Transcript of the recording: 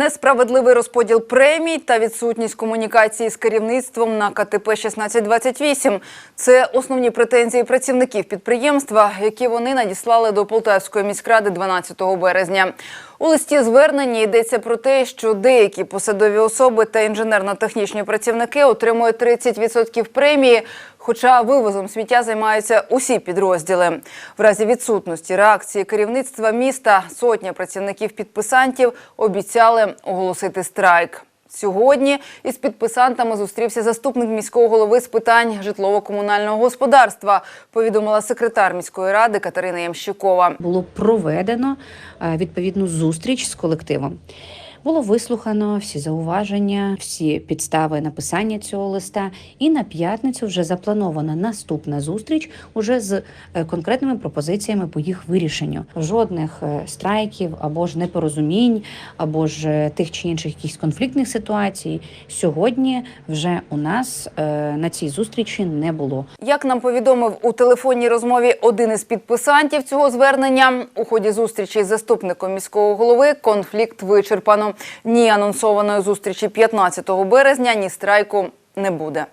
Несправедливий розподіл премій та відсутність комунікації з керівництвом на КТП 1628 – це основні претензії працівників підприємства, які вони надіслали до Полтавської міськради 12 березня. У листі звернення йдеться про те, що деякі посадові особи та інженерно-технічні працівники отримують 30% премії, хоча вивозом сміття займаються усі підрозділи. В разі відсутності реакції керівництва міста сотня працівників-підписантів обіцяли оголосити страйк. Сьогодні із підписантами зустрівся заступник міського голови з питань житлово-комунального господарства, повідомила секретар міської ради Катерина Ямщикова. було проведено е, відповідну зустріч з колективом. Було вислухано всі зауваження, всі підстави написання цього листа. І на п'ятницю вже запланована наступна зустріч уже з е, конкретними пропозиціями по їх вирішенню. Жодних е, страйків або ж непорозумінь, або ж е, тих чи інших якихось конфліктних ситуацій сьогодні вже у нас на цій зустрічі не було. Як нам повідомив у телефонній розмові один із підписантів цього звернення, у ході зустрічі з заступником міського голови конфлікт вичерпано. Ні анонсованої зустрічі 15 березня, ні страйку не буде.